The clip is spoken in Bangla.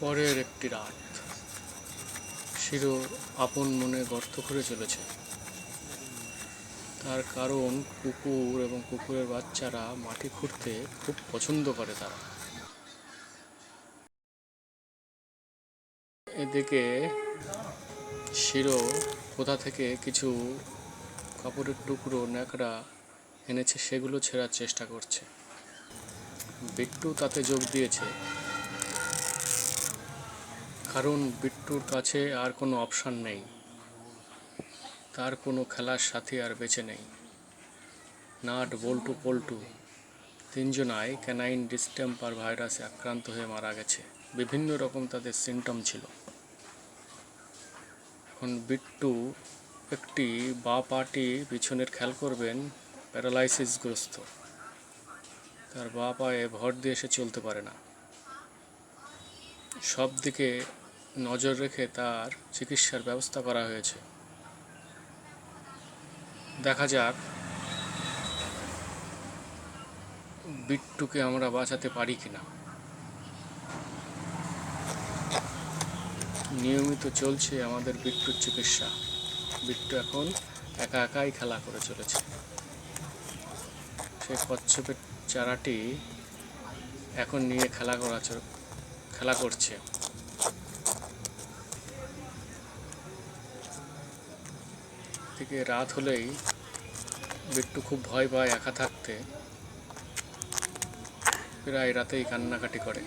পরের একটি রাত। শিরো আপন মনে গর্ত করে চলেছে। তার কারণ কুকুর এবং কুকুরের বাচ্চারা মাটি খুঁড়তে খুব পছন্দ করে তারা। এদিকে শিরো কোথা থেকে কিছু কাপড়ের টুকরো, ন্যাকড়া এনেছে সেগুলো ছেঁড়ার চেষ্টা করছে। বিট্টু তাতে যোগ দিয়েছে। কারণ বিট্টুর কাছে আর কোনো অপশান নেই। তার কোনো খেলার সাথী আর বেঁচে নেই। নাট, বল্টু, পল্টু তিনজনাই ক্যানাইন, ডিস্টেম্পার ভাইরাসে আক্রান্ত হয়ে মারা গেছে। বিভিন্ন রকম তাদের সিমটম ছিল। এখন বিট্টু একটি বা পাটি পিছনের খেয়াল করবেন, প্যারালাইসিসগ্রস্ত। তার বা পায়ে ভর দিয়ে সে চলতে পারে না। সব দিকে নজর রেখে তার চিকিৎসার ব্যবস্থা করা হয়েছে। দেখা যাক, বিট্টুকে আমরা বাঁচাতে পারি কিনা। নিয়মিত চলছে আমাদের বিট্টুর চিকিৎসা। বিট্টু এখন একা একাই খেলা করে চলেছে। সেই কচ্ছপের চারাটি এখন নিয়ে খেলা করা খেলা করছে। থেকে রাত হলেই বিট্টু খুব ভয় পায় একা থাকতে। প্রায় রাতেই কান্নাকাটি করে।